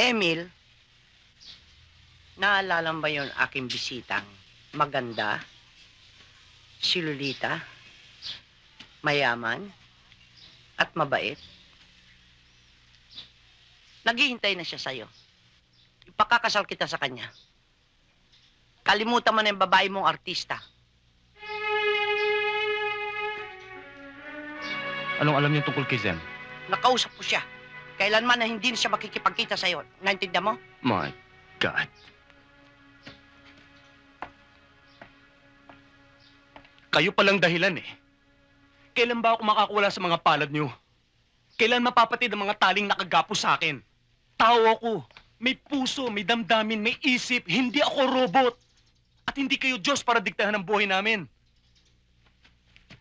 Emil, naalala mo ba yung aking bisitang maganda, si Lolita, mayaman, at mabait? Naghihintay na siya sa'yo. Ipakakasal kita sa kanya. Kalimutan mo na yung babae mong artista. Anong alam niyo tungkol kay Zem? Nakausap ko siya. Kailanman na hindi na siya makikipagkita sa'yo. Naintindihan mo? My God. Kayo palang dahilan eh. Kailan ba ako makakawala sa mga palad niyo? Kailan mapapatid ang mga taling nakagapo sa akin? Tao ako. May puso, may damdamin, may isip. Hindi ako robot. At hindi kayo Diyos para diktahan ang buhay namin.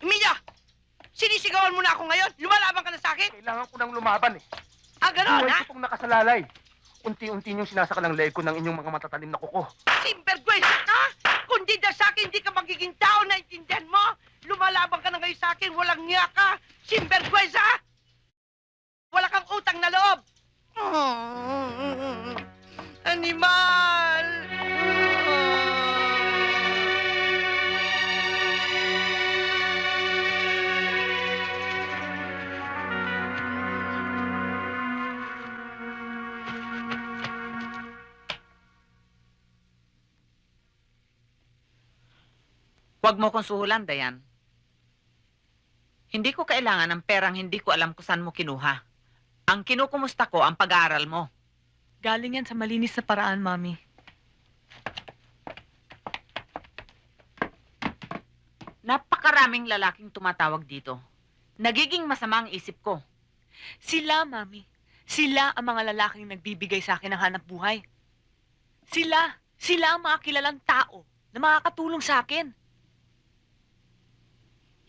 Emilia! Sinisigawan mo na ako ngayon? Lumalaban ka na sa akin? Kailangan ko nang lumaban eh. Ah, gano'n, Buhay ha? ko pong nakasalalay. Unti-unti niyong sinasakal ang leeg ko ng inyong mga matatalim na kuko. Simpergwesa ka! Kung di dahil sa akin, hindi ka magiging tao na intindihan mo! Lumalaban ka na ngayon sa akin, walang niya ka! Simpergwesa! Wala kang utang na loob! Mm, Animal! Huwag mo kong suhulan, Dayan. Hindi ko kailangan ng perang hindi ko alam kung saan mo kinuha. Ang kinukumusta ko ang pag-aaral mo. Galing yan sa malinis na paraan, Mami. Napakaraming lalaking tumatawag dito. Nagiging masama ang isip ko. Sila, Mami. Sila ang mga lalaking nagbibigay sa akin ng hanap buhay. Sila. Sila ang mga kilalang tao na makakatulong sa akin.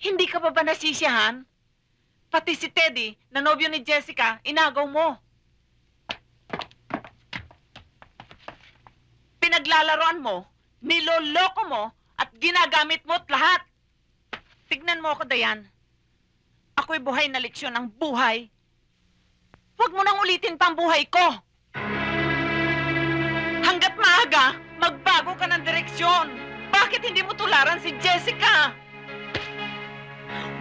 Hindi ka pa ba nasisiyahan? Pati si Teddy, na nobyo ni Jessica, inagaw mo. Pinaglalaroan mo, niloloko mo, at ginagamit mo't lahat. Tignan mo ako, Dayan. Ako'y buhay na leksyon ng buhay. Huwag mo nang ulitin pa buhay ko. Hanggat maaga, magbago ka ng direksyon. Bakit hindi mo tularan si Jessica?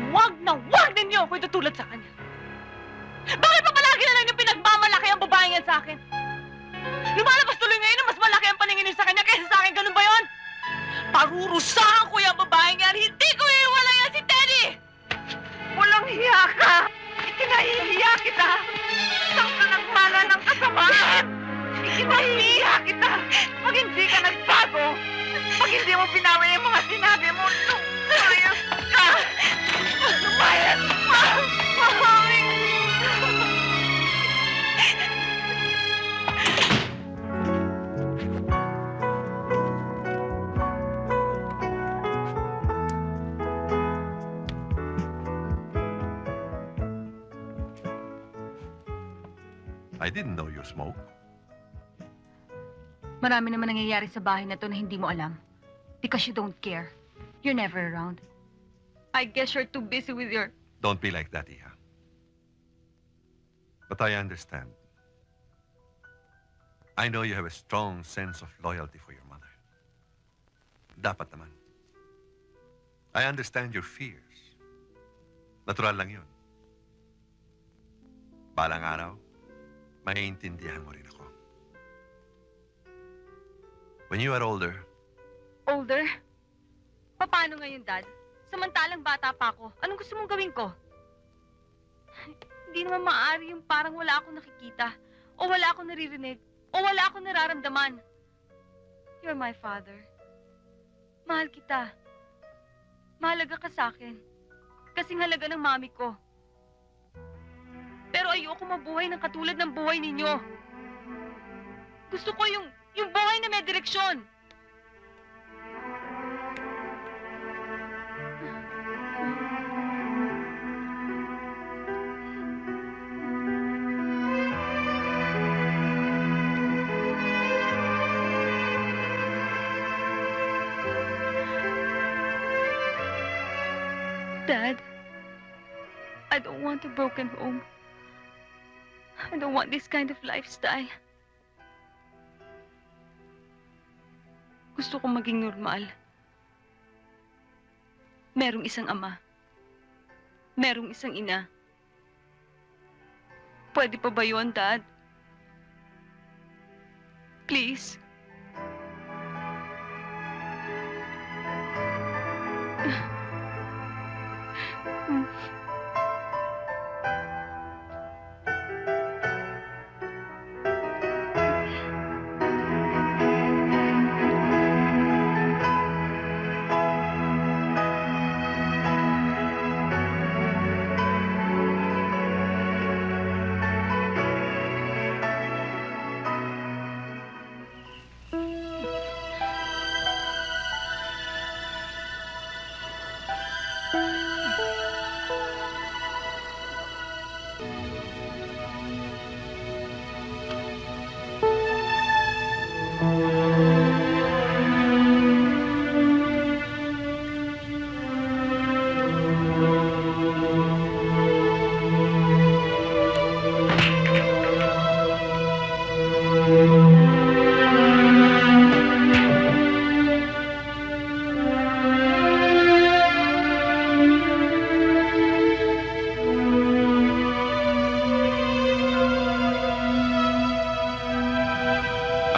Huwag na huwag ninyo ako itutulad sa kanya. Bakit pa palagi na lang yung pinagmamalaki ang babaeng yan sa akin? Lumalabas tuloy ngayon mas malaki ang paningin niyo sa kanya kaysa sa akin. Ganun ba yon? Parurusahan ko yung babaeng yan. Hindi ko iiwala yan si Teddy! Walang hiya ka! Ikinahihiya kita! Saan ka nagmana ng kasamaan? Ikinahihiya kita! Pag hindi ka nagbago, pag hindi mo binawi yung mga sinabi mo, lumayas I didn't know you smoke. Marami naman nangyayari sa bahay na to na hindi mo alam. Because you don't care. You're never around. I guess you're too busy with your... Don't be like that, Iha. But I understand. I know you have a strong sense of loyalty for your mother. Dapat naman. I understand your fears. Natural lang yun. Balang araw, maiintindihan mo rin ako. When you are older, Older? Paano ngayon, Dad? Samantalang bata pa ako. Anong gusto mong gawin ko? Hindi naman maaari yung parang wala akong nakikita. O wala akong naririnig. O wala akong nararamdaman. You're my father. Mahal kita. Mahalaga ka sa akin. Kasing halaga ng mami ko. Ayoko mabuhay ng katulad ng buhay ninyo. Gusto ko yung, yung buhay na may direksyon. Dad, I don't want a broken home. I don't want this kind of lifestyle. Gusto kong maging normal. Merong isang ama. Merong isang ina. Pwede pa ba yun, Dad? Please.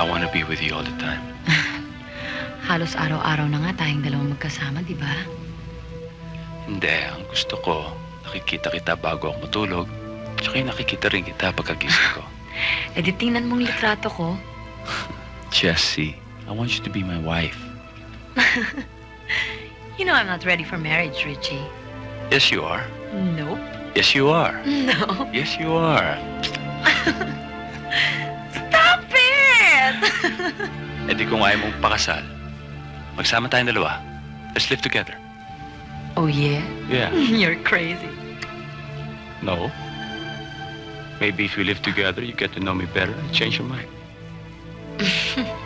I want to be with you all the time. Halos araw-araw na nga tayong dalawang magkasama, di ba? Hindi, ang gusto ko, nakikita kita bago ako matulog. Tsaka yung nakikita rin kita pagkagising ko. E di tingnan mong litrato ko. Jessie, I want you to be my wife. You know I'm not ready for marriage, Richie. Yes, you are. Nope. Yes, you are. No. Yes, you are. E di kung ayaw mong pakasal, magsama tayong dalawa. Let's live together. oh, yeah? Yeah. You're crazy. No. Maybe if we live together, you get to know me better and change your mind.